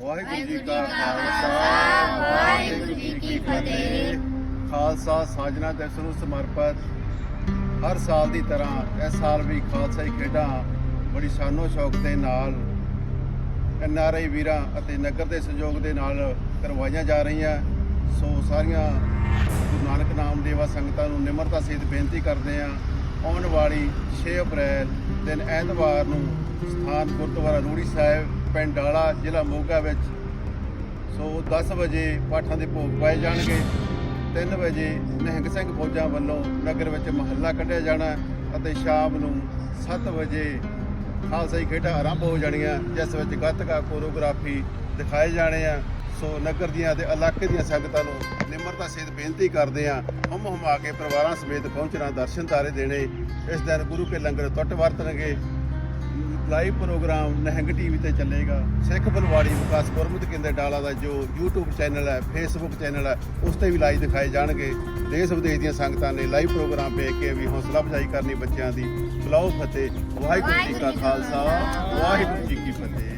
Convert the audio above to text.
ਵਾਹਿਗੁਰੂ ਜੀ ਕਾ ਖਾਲਸਾ ਵਾਹਿਗੁਰੂ ਜੀ ਕੀ ਫਤਿਹ। ਖਾਲਸਾ ਸਾਜਨਾ ਦਿਵਸ ਨੂੰ ਸਮਰਪਿਤ ਹਰ ਸਾਲ ਦੀ ਤਰ੍ਹਾਂ ਇਸ ਸਾਲ ਵੀ ਖਾਲਸਾਈ ਖੇਡਾਂ ਬੜੀ ਸ਼ਾਨੋ ਸ਼ੌਕ ਦੇ ਨਾਲ ਐਨਆਰਆਈ ਵੀਰਾਂ ਅਤੇ ਨਗਰ ਦੇ ਸਹਿਯੋਗ ਦੇ ਨਾਲ ਕਰਵਾਈਆਂ ਜਾ ਰਹੀਆਂ। ਸੋ ਸਾਰੀਆਂ ਗੁਰੂ ਨਾਨਕ ਨਾਮ ਦੇਵਾ ਸੰਗਤਾਂ ਨੂੰ ਨਿਮਰਤਾ ਸਹਿਤ ਬੇਨਤੀ ਕਰਦੇ ਹਾਂ। ਆਉਣ ਵਾਲੀ 6 ਅਪ੍ਰੈਲ ਦਿਨ ਐਤਵਾਰ ਨੂੰ ਸਥਾਨ ਗੁਰਦੁਆਰਾ ਰੂੜੀ ਸਾਹਿਬ ਪਿੰਡ ਡਾਲਾ ਜ਼ਿਲ੍ਹਾ ਮੋਗਾ ਵਿੱਚ। ਸੋ 10 ਵਜੇ ਪਾਠਾਂ ਦੇ ਭੋਗ ਪਾਏ ਜਾਣਗੇ। 3 ਵਜੇ ਨਿਹੰਗ ਸਿੰਘ ਫੌਜਾਂ ਵੱਲੋਂ ਨਗਰ ਵਿੱਚ ਮਹੱਲਾ ਕੱਢਿਆ ਜਾਣਾ ਅਤੇ ਸ਼ਾਮ ਨੂੰ 7 ਵਜੇ ਖਾਲਸਾਈ ਖੇਡਾਂ ਆਰੰਭ ਹੋ ਜਾਣੀਆਂ, ਜਿਸ ਵਿੱਚ ਗੱਤਕਾ ਕੋਰੀਓਗ੍ਰਾਫੀ ਦਿਖਾਏ ਜਾਣੇ ਆ। ਸੋ ਨਗਰ ਦੀਆਂ ਤੇ ਇਲਾਕੇ ਦੀਆਂ ਸੰਗਤਾਂ ਨੂੰ ਨਿਮਰਤਾ ਸਹਿਤ ਬੇਨਤੀ ਕਰਦੇ ਆ, ਹਮ ਹਮਾ ਕੇ ਪਰਿਵਾਰਾਂ ਸਮੇਤ ਪਹੁੰਚਣਾ ਦਰਸ਼ਨ ਤਾਰੇ ਦੇਣੇ। ਇਸ ਦਿਨ ਗੁਰੂ ਕੇ ਲੰਗਰ ਟੁੱਟ ਵਰਤਣਗੇ। ਲਾਈਵ ਪ੍ਰੋਗਰਾਮ ਨਹਿੰਗ ਟੀਵੀ ਤੇ ਚੱਲੇਗਾ। ਸਿੱਖ ਬਲਵਾੜੀ ਵਿਕਾਸ ਗੁਰਮਤਿ ਕੇਂਦਰ ਡਾਲਾ ਦਾ ਜੋ YouTube ਚੈਨਲ ਹੈ, Facebook ਚੈਨਲ ਹੈ, ਉਸ ਤੇ ਵੀ ਲਾਈਵ ਦਿਖਾਏ ਜਾਣਗੇ। ਦੇਸ਼ ਵਿਦੇਸ਼ ਦੀਆਂ ਸੰਗਤਾਂ ਨੇ ਲਾਈਵ ਪ੍ਰੋਗਰਾਮ ਵੇਖ ਕੇ ਵੀ ਹੌਸਲਾ ਅਫਜ਼ਾਈ ਕਰਨੀ ਬੱਚਿਆਂ ਦੀ। ਬੁਲਾਓ ਫਤਿਹ, ਵਾਹਿਗੁਰੂ ਜੀ ਕਾ ਖਾਲਸਾ, ਵਾਹਿਗੁਰੂ ਜੀ ਕੀ ਫਤਿਹ।